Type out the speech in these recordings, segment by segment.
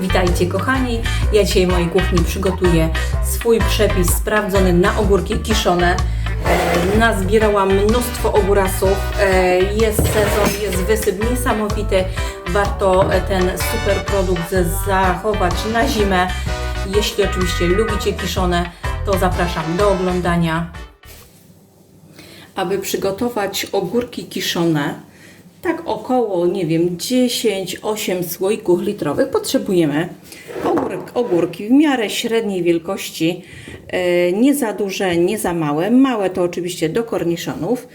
Witajcie kochani, ja dzisiaj w mojej kuchni przygotuję swój przepis sprawdzony na ogórki kiszone. E, nazbierałam mnóstwo ogórasów, e, jest sezon, jest wysyp niesamowity. Warto e, ten super produkt zachować na zimę. Jeśli oczywiście lubicie kiszone, to zapraszam do oglądania. Aby przygotować ogórki kiszone, tak około, nie wiem, 10-8 słoików litrowych potrzebujemy ogórek, ogórki w miarę średniej wielkości, e, nie za duże, nie za małe. Małe to oczywiście do korniszonów.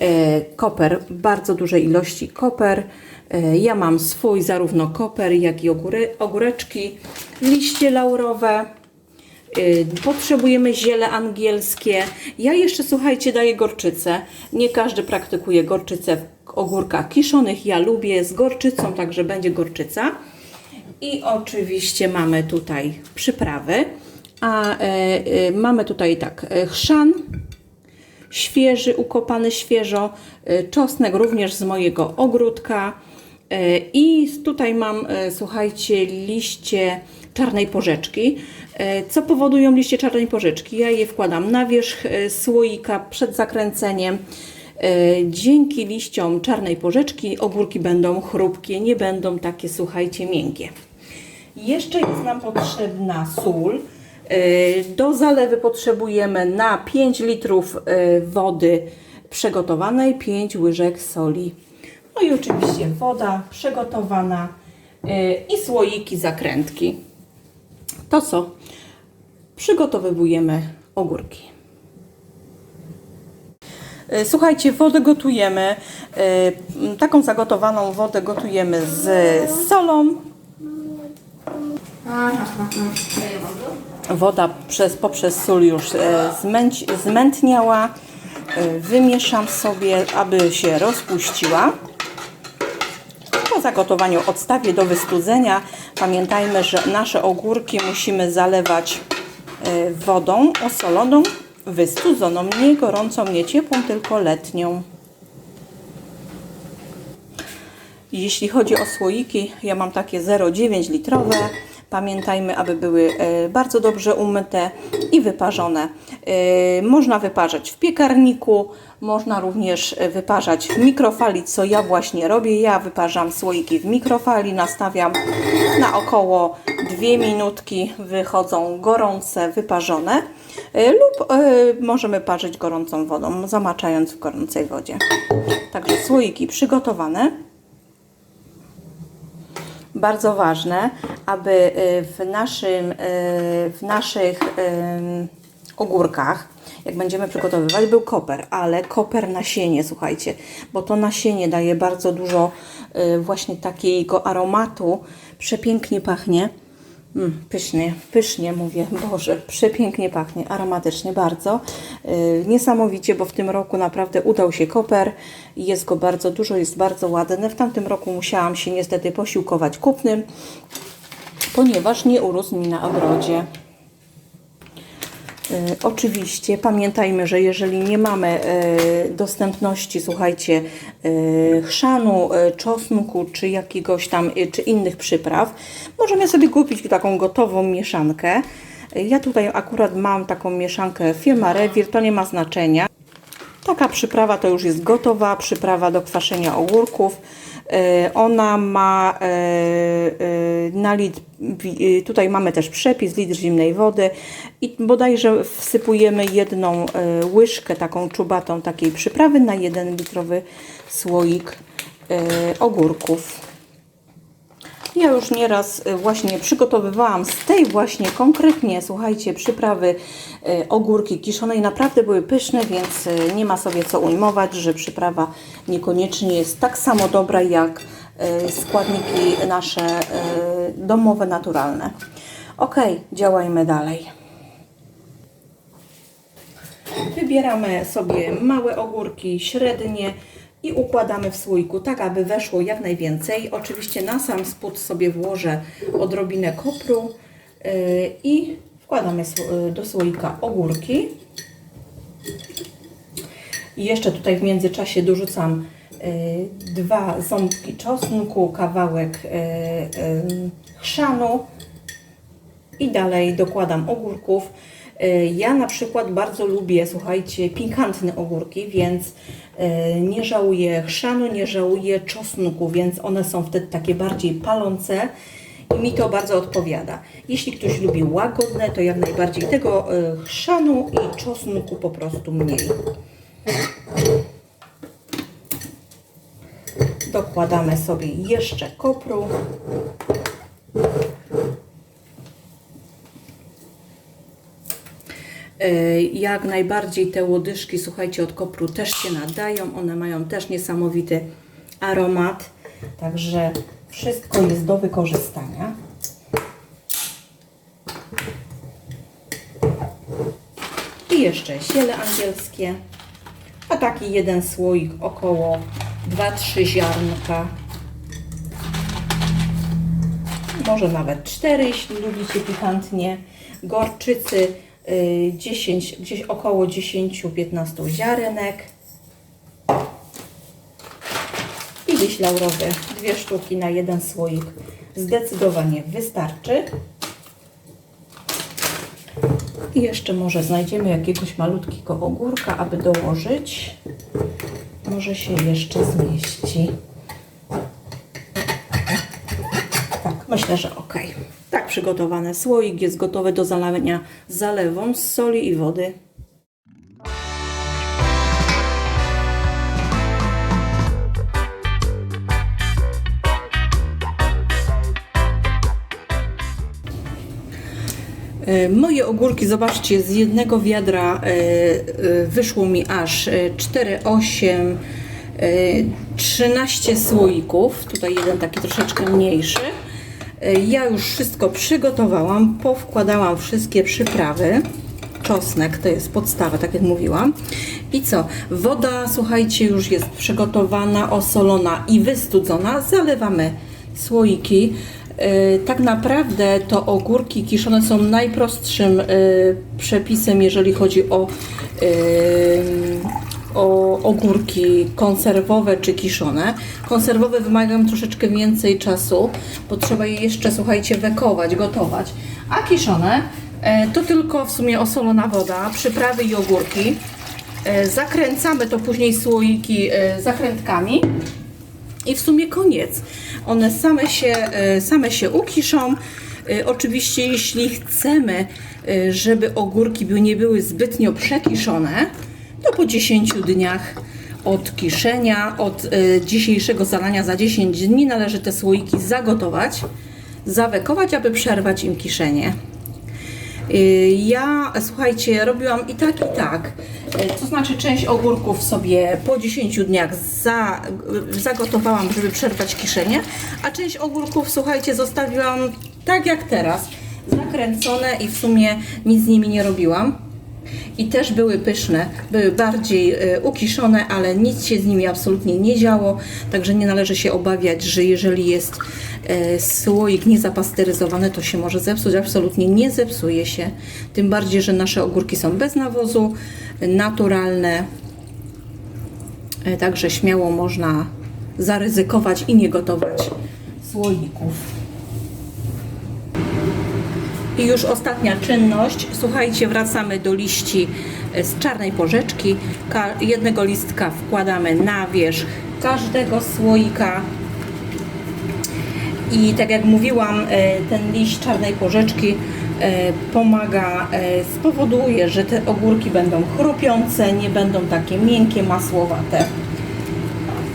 E, koper, bardzo dużej ilości koper. E, ja mam swój zarówno koper, jak i ogóry, ogóreczki, liście laurowe. Y, Potrzebujemy ziele angielskie. Ja jeszcze, słuchajcie, daję gorczycę. Nie każdy praktykuje gorczycę w ogórkach kiszonych. Ja lubię z gorczycą, także będzie gorczyca. I oczywiście mamy tutaj przyprawy. A e, e, mamy tutaj tak, e, chrzan świeży, ukopany świeżo, e, czosnek również z mojego ogródka. E, I tutaj mam, słuchajcie, liście czarnej porzeczki. E, Co powodują liście czarnej porzeczki? Ja je wkładam na wierzch e, słoika przed zakręceniem. E, Dzięki liściom czarnej porzeczki ogórki będą chrupkie, nie będą takie, słuchajcie, miękkie. Jeszcze jest nam potrzebna sól. Do zalewy potrzebujemy na 5 litrów wody przygotowanej 5 łyżek soli. No i oczywiście woda przygotowana i słoiki zakrętki. To co? Przygotowujemy ogórki. E, Słuchajcie, wodę gotujemy. e, Taką zagotowaną wodę gotujemy z solą, Woda przez, poprzez sól już e, zmęć, zmętniała. Wymieszam sobie, aby się rozpuściła. Zagotowaniu odstawię do wystudzenia. Pamiętajmy, że nasze ogórki musimy zalewać e, wodą osoloną, wystudzoną, nie gorącą, nie ciepłą, tylko letnią. Jeśli chodzi o słoiki, ja mam takie 0,9 litrowe. Pamiętajmy, aby były e, bardzo dobrze umyte i wyparzone. E, Można wyparzać w piekarniku, można również e, wyparzać w mikrofali, co ja właśnie robię. Ja wyparzam słoiki w mikrofali, nastawiam na około 2 minutki, wychodzą gorące, wyparzone lub możemy parzyć gorącą wodą, zamaczając w gorącej wodzie. Także słoiki przygotowane bardzo ważne, aby y, w, naszym, y, w naszych ogórkach, jak będziemy przygotowywać, był koper, ale koper nasienie, słuchajcie, bo to nasienie daje bardzo dużo y, właśnie takiego aromatu, przepięknie pachnie. Mm, pysznie, pysznie mówię, Boże, przepięknie pachnie, aromatycznie bardzo. Yy, niesamowicie, bo w tym roku naprawdę udał się koper jest go bardzo dużo, jest bardzo ładny. W tamtym roku musiałam się niestety posiłkować kupnym, ponieważ nie urósł mi na ogrodzie. Y, Oczywiście pamiętajmy, że jeżeli nie mamy y, dostępności, słuchajcie, y, chrzanu, czosnku czy jakiegoś tam, czy innych przypraw, możemy sobie kupić taką gotową mieszankę. Ja tutaj akurat mam taką mieszankę firma Rewir, to nie ma znaczenia. Taka przyprawa to już jest gotowa, przyprawa do kwaszenia ogórków. E, Ona ma e, e, na e, tutaj mamy też przepis, litr zimnej wody i bodajże wsypujemy jedną łyżkę taką czubatą takiej przyprawy na jeden litrowy słoik ogórków. Ja już nieraz y, właśnie przygotowywałam z tej właśnie konkretnie, słuchajcie, przyprawy y, ogórki kiszonej. Naprawdę były pyszne, więc y, nie ma sobie co ujmować, że przyprawa niekoniecznie jest tak samo dobra jak składniki nasze domowe, naturalne. Ok, działajmy dalej. Wybieramy sobie małe ogórki, średnie i układamy w słoiku, tak aby weszło jak najwięcej. Oczywiście na sam spód sobie włożę odrobinę kopru yy, i wkładamy yy, do słoika ogórki. I jeszcze tutaj w międzyczasie dorzucam dwa ząbki czosnku, kawałek y, y, chrzanu i dalej dokładam ogórków. Y, Ja na przykład bardzo lubię, słuchajcie, pikantne ogórki, więc y, nie żałuję chrzanu, nie żałuję czosnku, więc one są wtedy takie bardziej palące i mi to bardzo odpowiada. Jeśli ktoś lubi łagodne, to jak najbardziej tego y, chrzanu i czosnku po prostu mniej. Dokładamy sobie jeszcze kopru. Jak najbardziej te łodyżki, słuchajcie, od kopru też się nadają. One mają też niesamowity aromat. Także wszystko jest do wykorzystania. I jeszcze ziele angielskie. A taki jeden słoik około 2-3 ziarnka. Może nawet 4, jeśli lubicie pikantnie. Gorczycy 10, gdzieś około 10-15 ziarenek. I liść laurowy, dwie sztuki na jeden słoik. Zdecydowanie wystarczy. I jeszcze może znajdziemy jakiegoś malutkiego ogórka, aby dołożyć. Może się jeszcze zmieści. Tak, myślę, że ok. Tak przygotowany słoik jest gotowy do zalania zalewą z soli i wody. E, Moje ogórki, zobaczcie, z jednego wiadra e, e, wyszło mi aż e, 4, 8, e, 13 słoików. Tutaj jeden taki troszeczkę mniejszy. E, Ja już wszystko przygotowałam, powkładałam wszystkie przyprawy. Czosnek to jest podstawa, tak jak mówiłam. I co? Woda, słuchajcie, już jest przygotowana, osolona i wystudzona. Zalewamy słoiki. E, Tak naprawdę to ogórki kiszone są najprostszym e, przepisem, jeżeli chodzi o, o ogórki konserwowe czy kiszone. Konserwowe wymagają troszeczkę więcej czasu, bo trzeba je jeszcze, słuchajcie, wekować, gotować. A kiszone e, to tylko w sumie osolona woda, przyprawy i ogórki. E, Zakręcamy to później słoiki e, zakrętkami. I w sumie koniec. One same się, same się ukiszą. Oczywiście, jeśli chcemy, żeby ogórki nie były zbytnio przekiszone, po 10 dniach od kiszenia, od e, dzisiejszego zalania za 10 dni należy te słoiki zagotować, zawekować, aby przerwać im kiszenie. Y, Ja, słuchajcie, robiłam i tak, i tak. Y, To znaczy, część ogórków sobie po 10 dniach za, y, zagotowałam, żeby przerwać kiszenie, a część ogórków, słuchajcie, zostawiłam tak jak teraz, zakręcone i w sumie nic z nimi nie robiłam. I też były pyszne, były bardziej y, ukiszone, ale nic się z nimi absolutnie nie działo, także nie należy się obawiać, że jeżeli jest e, słoik niezapasteryzowany, to się może zepsuć. Absolutnie nie zepsuje się, tym bardziej, że nasze ogórki są bez nawozu, naturalne, E, także śmiało można zaryzykować i nie gotować słoików. I już ostatnia czynność. Słuchajcie, wracamy do liści e, z czarnej porzeczki. Jednego listka wkładamy na wierzch każdego słoika. I tak jak mówiłam, e, ten liść czarnej porzeczki e, pomaga, spowoduje, że te ogórki będą chrupiące, nie będą takie miękkie, masłowate.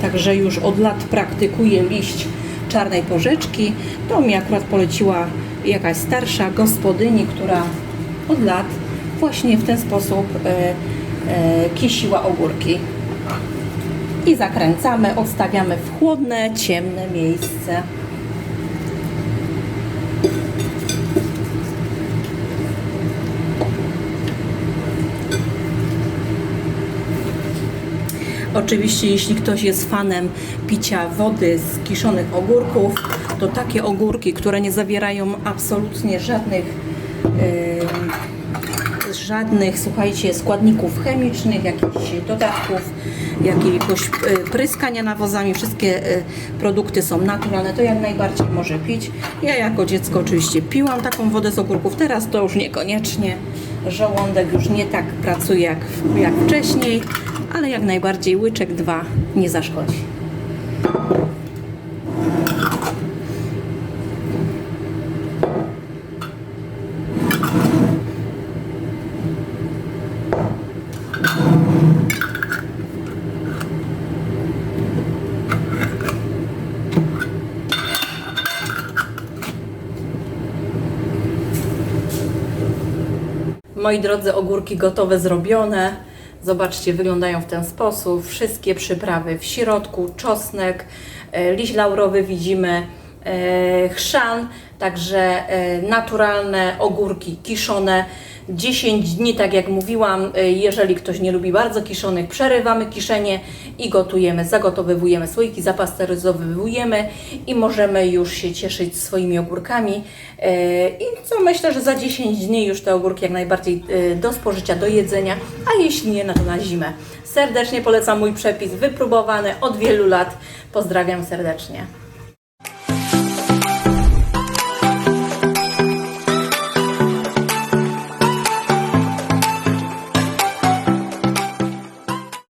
Także już od lat praktykuję liść czarnej porzeczki. To mi akurat poleciła jakaś starsza gospodyni, która od lat właśnie w ten sposób e, e, kisiła ogórki. I zakręcamy, odstawiamy w chłodne, ciemne miejsce. Oczywiście, jeśli ktoś jest fanem picia wody z kiszonych ogórków, to takie ogórki, które nie zawierają absolutnie żadnych, e, żadnych, słuchajcie, składników chemicznych, jakichś dodatków, jakiegoś e, pryskania nawozami. Wszystkie e, produkty są naturalne, to jak najbardziej może pić. Ja jako dziecko oczywiście piłam taką wodę z ogórków, teraz to już niekoniecznie. Żołądek już nie tak pracuje jak, jak wcześniej, ale jak najbardziej łyczek dwa nie zaszkodzi. Moi drodzy, ogórki gotowe, zrobione. Zobaczcie, wyglądają w ten sposób. Wszystkie przyprawy w środku, czosnek, e, liść laurowy widzimy, chrzan, także e, naturalne ogórki kiszone. 10 dni, tak jak mówiłam, e, jeżeli ktoś nie lubi bardzo kiszonych, przerywamy kiszenie i gotujemy, zagotowywujemy słoiki, zapasteryzowujemy i możemy już się cieszyć swoimi ogórkami. E, I co myślę, że za 10 dni już te ogórki jak najbardziej e, do spożycia, do jedzenia, a jeśli nie, no to na zimę. Serdecznie polecam mój przepis, wypróbowany od wielu lat. Pozdrawiam serdecznie.